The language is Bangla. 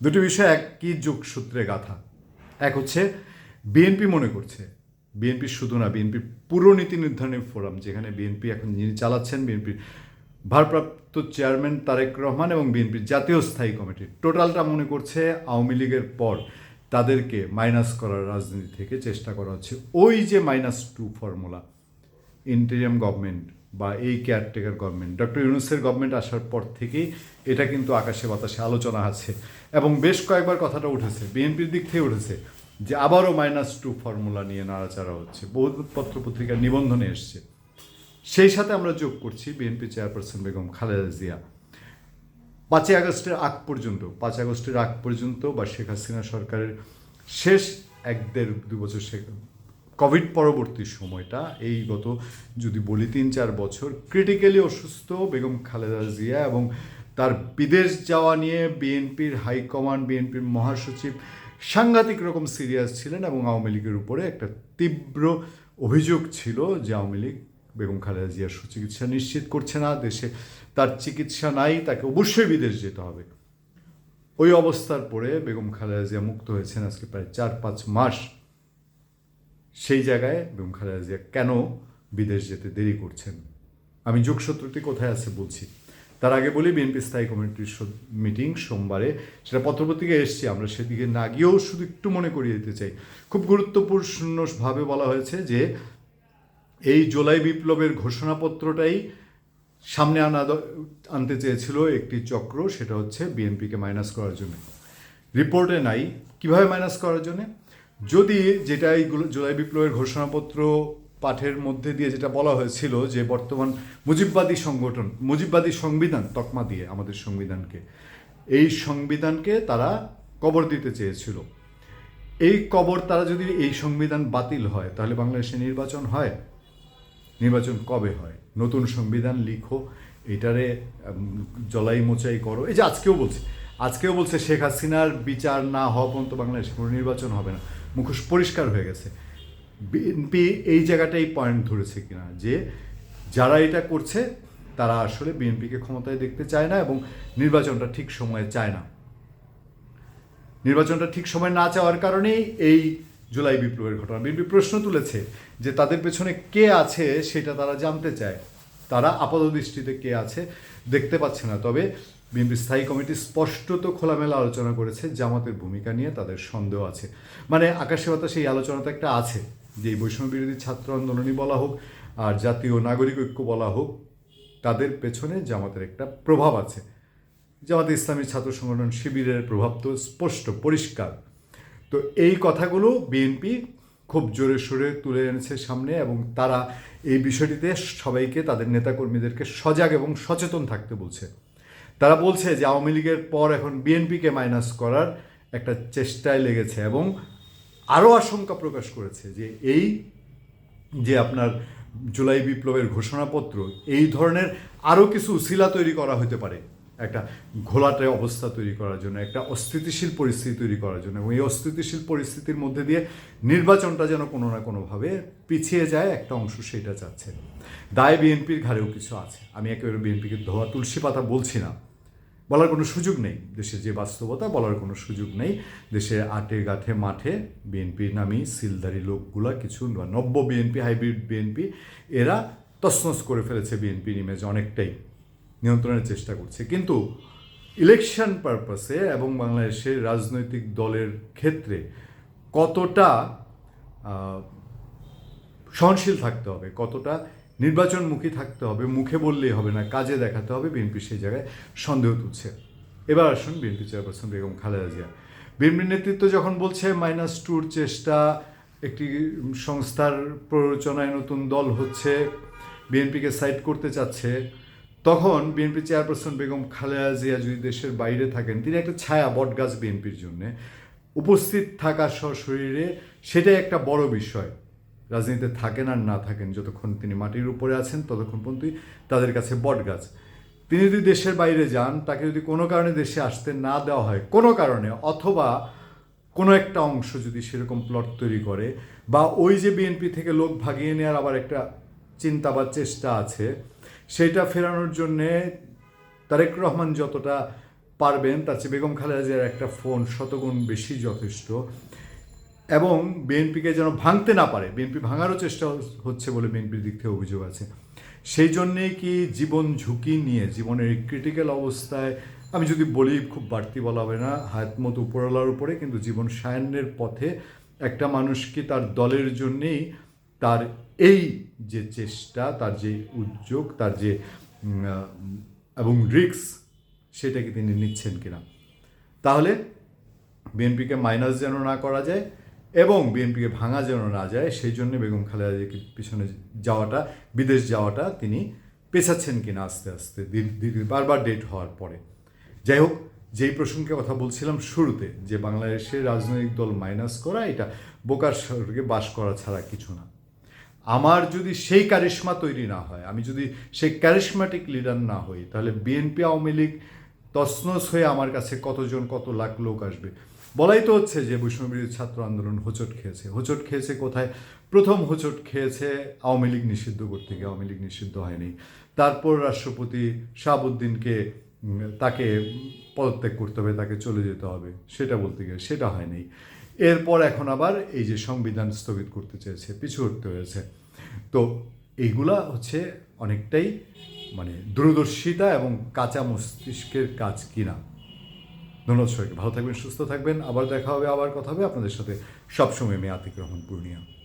দুটি বিষয় একই যোগসূত্রে গাথা। এক হচ্ছে বিএনপি মনে করছে। বিএনপি শুধু না বিএনপি পুরো নীতি নির্ধারণী ফোরাম, যেখানে বিএনপি এখন যিনি চালাচ্ছেন বিএনপির ভারপ্রাপ্ত চেয়ারম্যান তারেক রহমান এবং বিএনপির জাতীয় স্থায়ী কমিটি, টোটালটা মনে করছে আওয়ামী লীগের পর তাদেরকে মাইনাস করার রাজনীতি থেকে চেষ্টা করা হচ্ছে। ওই যে minus two formula, interim government বা এই কেয়ারটেকার গভর্নমেন্ট ডক্টর ইউনুসের গভর্নমেন্ট আসার পর থেকেই এটা কিন্তু আকাশে বাতাসে আলোচনা আছে। এবং বেশ কয়েকবার কথাটা উঠেছে, বিএনপির দিক থেকে উঠেছে, যে আবারও মাইনাস টু ফর্মুলা নিয়ে নাড়াচাড়া হচ্ছে বহু পত্র পত্রিকার নিবন্ধনে এসছে। সেই সাথে আমরা যোগ করছি বিএনপি চেয়ারপারসন বেগম খালেদা জিয়া। পাঁচই আগস্টের আগ পর্যন্ত পাঁচ আগস্টের আগ পর্যন্ত বা শেখ হাসিনা সরকারের শেষ এক দেড় দু বছর কোভিড পরবর্তী সময়টা, এই গত যদি বলি তিন চার বছর ক্রিটিক্যালি অসুস্থ বেগম খালেদা জিয়া এবং তার বিদেশ যাওয়া নিয়ে বিএনপির হাইকমান্ড বিএনপির মহাসচিব সাংঘাতিক রকম সিরিয়াস ছিলেন এবং আওয়ামী লীগের উপরে একটা তীব্র অভিযোগ ছিল যে আওয়ামী লীগ বেগম খালেদা জিয়ার সুচিকিৎসা নিশ্চিত করছে না, দেশে তার চিকিৎসা নাই, তাকে অবশ্যই বিদেশ যেতে হবে। ওই অবস্থার পরে বেগম খালেদা জিয়া মুক্ত হয়েছেন আজকে প্রায় চার পাঁচ মাস। সেই জায়গায় বেগম খালেদা জিয়া কেন বিদেশ যেতে দেরি করছেন? আমি যোগসূত্রটি কোথায় আছে বলছি। তার আগে বলি, বিএনপি স্থায়ী কমিটির মিটিং সোমবারে সেটা পত্রপত্রিকায় এসছে। আমরা সেদিকে না গিয়েও শুধু একটু মনে করিয়ে দিতে চাই। খুব গুরুত্বপূর্ণভাবে বলা হয়েছে যে, এই জুলাই বিপ্লবের ঘোষণাপত্রটাই সামনে আনা আনতে চেয়েছিল একটি চক্র, সেটা হচ্ছে বিএনপিকে মাইনাস করার জন্য। রিপোর্টে নাই। কীভাবে মাইনাস করার জন্য? যদি যেটা এইগুলো জুলাই বিপ্লবের ঘোষণাপত্র পাঠের মধ্যে দিয়ে যেটা বলা হয়েছিল যে বর্তমান মুজিববাদী সংগঠন, মুজিববাদী সংবিধান তকমা দিয়ে আমাদের সংবিধানকে, এই সংবিধানকে তারা কবর দিতে চেয়েছিল। এই কবর তারা যদি এই সংবিধান বাতিল হয়, তাহলে বাংলাদেশে নির্বাচন হয়। নির্বাচন কবে হয়? নতুন সংবিধান লিখো, এটারে জলাই মোচাই করো। এই যে আজকেও বলছে আজকেও বলছে শেখ হাসিনার বিচার না হওয়া পর্যন্ত বাংলাদেশে কোনো নির্বাচন হবে না। মুখোশ পরিষ্কার হয়ে গেছে। বিএনপি এই জায়গাটাই পয়েন্ট ধরেছে কিনা? যে যারা এটা করছে, তারা আসলে বিএনপিকে ক্ষমতায় দেখতে চায় না এবং নির্বাচনটা ঠিক সময়ে চায় না। নির্বাচনটা ঠিক সময় না চাওয়ার কারণেই এই জুলাই বিপ্লবের ঘটনা। বিএনপি প্রশ্ন তুলেছে যে তাদের পেছনে কে আছে সেটা তারা জানতে চায়। তারা আপাতদৃষ্টিতে কে আছে দেখতে পাচ্ছে না। তবে বিএনপি স্থায়ী কমিটি স্পষ্টত খোলামেলা আলোচনা করেছে, জামাতের ভূমিকা নিয়ে তাদের সন্দেহ আছে। মানে আকাশে বাতাসে এই আলোচনাতে একটা আছে, যে বৈষম্য বিরোধী ছাত্র আন্দোলনই বলা হোক আর জাতীয় নাগরিক ঐক্য বলা হোক, তাদের পেছনে জামাতের একটা প্রভাব আছে। জামাতে ইসলামী ছাত্র সংগঠন শিবিরের প্রভাব তো স্পষ্ট, পরিষ্কার। তো এই কথাগুলো বিএনপি খুব জোরে সোরে তুলে এনেছে সামনে এবং তারা এই বিষয়টিতে সবাইকে তাদের নেতাকর্মীদেরকে সজাগ এবং সচেতন থাকতে বলছে। তারা বলছে যে আওয়ামী লীগের পর এখন বিএনপিকে মাইনাস করার একটা চেষ্টায় লেগেছে এবং আরও আশঙ্কা প্রকাশ করেছে যে এই যে আপনার জুলাই বিপ্লবের ঘোষণাপত্র, এই ধরনের আরও কিছু শিলা তৈরি করা হতে পারে। একটা ঘোলাটে অবস্থা তৈরি করার জন্য, একটা অস্থিতিশীল পরিস্থিতি তৈরি করার জন্য এবং এই অস্থিতিশীল পরিস্থিতির মধ্যে দিয়ে নির্বাচনটা যেন কোনো না কোনোভাবে পিছিয়ে যায়, একটা অংশ সেটা চাচ্ছে। দায় বিএনপির ঘাড়েও কিছু আছে। আমি একেবারে বিএনপিকে ধোয়া, তুলসী পাতা বলছি না। বলার কোনো সুযোগ নেই। দেশের যে বাস্তবতা, বলার কোনো সুযোগ নেই। দেশে আটে গাঠে মাঠে বিএনপির নামি সিলদারি লোকগুলা, কিছু নব্য বিএনপি, হাইব্রিড বিএনপি, এরা তছনছ করে ফেলেছে বিএনপির ইমেজ অনেকটাই। নিয়ন্ত্রণের চেষ্টা করছে। কিন্তু ইলেকশন পারপাসে এবং বাংলাদেশের রাজনৈতিক দলের ক্ষেত্রে কতটা সহনশীল থাকতে হবে, কতটা নির্বাচনমুখী থাকতে হবে, মুখে বললেই হবে না, কাজে দেখাতে হবে, বিএনপি সেই জায়গায় সন্দেহ তুলছে। এবার আসুন বিএনপি চেয়ারপারসন বেগম খালেদা জিয়া। বিএনপির নেতৃত্ব যখন বলছে মাইনাস টুর চেষ্টা, একটি সংস্থার প্ররোচনায় নতুন দল হচ্ছে, বিএনপিকে সাইড করতে চাচ্ছে তখন বিএনপি চেয়ারপারসন বেগম খালেদা জিয়া যদি দেশের বাইরে থাকেন, তিনি একটা ছায়া বটগাছ বিএনপির জন্যে। উপস্থিত থাকা সশরীরে সেটাই একটা বড় বিষয়। রাজনীতিতে থাকেন আর না থাকেন, যতক্ষণ তিনি মাটির উপরে আছেন, ততক্ষণ পর্যন্তই তাদের কাছে বটগাছ। তিনি যদি দেশের বাইরে যান, তাকে যদি কোনো কারণে দেশে আসতে না দেওয়া হয়, কোনো কারণে, অথবা কোনো একটা অংশ যদি সেরকম প্লট তৈরি করে, বা ওই যে বিএনপি থেকে লোক ভাগিয়ে নেওয়ার আবার একটা চিন্তা বা চেষ্টা আছে সেটা ফেরানোর জন্যে তারেক রহমান যতটা পারবেন, তার চেয়ে বেগম খালেদা জিয়ার একটা ফোন শতগুণ বেশি যথেষ্ট। এবং বিএনপিকে যেন ভাঙতে না পারে, বিএনপি ভাঙারও চেষ্টা হচ্ছে বলে বিএনপির দিক থেকে অভিযোগ আছে। সেই জন্যেই কি জীবন ঝুঁকি নিয়ে, জীবনের ক্রিটিক্যাল অবস্থায়, আমি যদি বলি খুব বাড়তি বলা হবে না, হাত মতো উপরওয়ালার উপরে, কিন্তু জীবন সায়নের পথে একটা মানুষ কি তার দলের জন্যেই তার এই যে চেষ্টা, তার যে উদ্যোগ, তার যে এবং রিক্স সেটাকে তিনি নিচ্ছেন কিনা। তাহলে বিএনপিকে মাইনাস যেন না করা যায় এবং বিএনপিকে ভাঙা যেন না যায়, সেই জন্য বেগম খালেদা পিছনে যাওয়াটা, বিদেশ যাওয়াটা তিনি পেছাচ্ছেন কিনা আস্তে আস্তে বারবার ডেট হওয়ার পরে। যাই হোক, যেই প্রসঙ্গে কথা বলছিলাম শুরুতে, যে বাংলাদেশের রাজনৈতিক দল মাইনাস করা, এটা বোকার স্বর্গে বাস করা ছাড়া কিছু না। আমার যদি সেই কারিশমা তৈরি না হয়, আমি যদি সেই ক্যারিশমাটিক লিডার না হই, তাহলে বিএনপি আওয়ামী লীগ তছনছ হয়ে আমার কাছে কতজন, কত লাখ লোক আসবে? বলাই তো হচ্ছে যে বৈষ্ণবীর ছাত্র আন্দোলন হোঁচট খেয়েছে। হোঁচট খেয়েছে কোথায়? প্রথম হোঁচট খেয়েছে আওয়ামী লীগ নিষিদ্ধ করতে গিয়ে। আওয়ামী লীগ নিষিদ্ধ হয়নি। তারপর রাষ্ট্রপতি শাহাবুদ্দিনকে তাকে পদত্যাগ করতে হবে, তাকে চলে যেতে হবে। সেটা বলতে গিয়ে সেটা হয়নি। এরপর এখন আবার এই যে সংবিধান স্থগিত করতে চেয়েছে, পিছু হটতে হয়েছে। তো এইগুলা হচ্ছে অনেকটাই মানে দূরদর্শিতা এবং কাঁচা মস্তিষ্কের কাজ কিনা। ধন্যবাদ সবাইকে। ভালো থাকবেন, সুস্থ থাকবেন। আবার দেখা হবে, আবার কথা হবে। আপনাদের সাথে সবসময় আতিক রহমান পূর্ণিয়া।